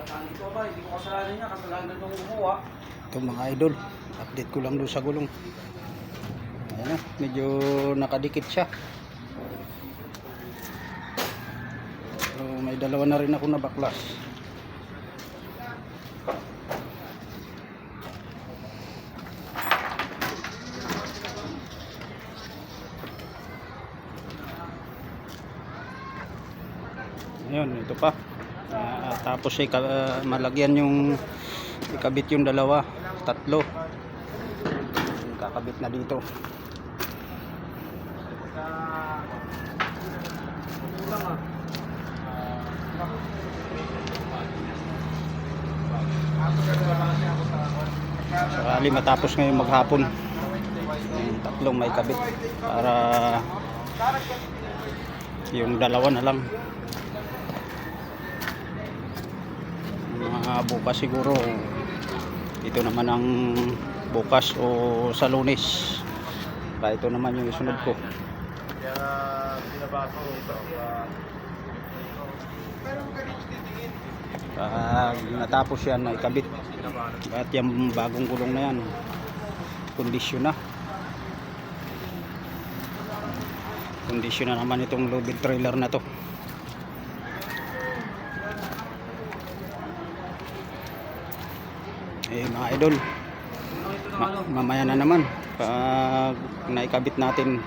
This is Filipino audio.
Nandito ba, hindi ko kasalanan niya, kasalanan nung gumawa. Ito mga idol, update ko lang doon sa gulong. Ayan o, medyo nakadikit siya. So, may dalawa na rin ako na baklas. Ayun, ito pa. Ah, tapos ay ka- ah, malagyan yung ikabit yung dalawa, tatlo. Kakabit na dito. Sakali matapos ngayon maghapon. Yung tatlong may kabit para yung dalawa na lang. Mga bukas siguro ito naman ang bukas o sa lunes. Kaya ito naman yung isunod ko. Pag natapos yan, may kabit. At yung bagong gulong na yan, kondisyon na. Kondisyon na naman itong loaded trailer na to. Eh mga idol, ma- mamaya na naman. Pag naikabit natin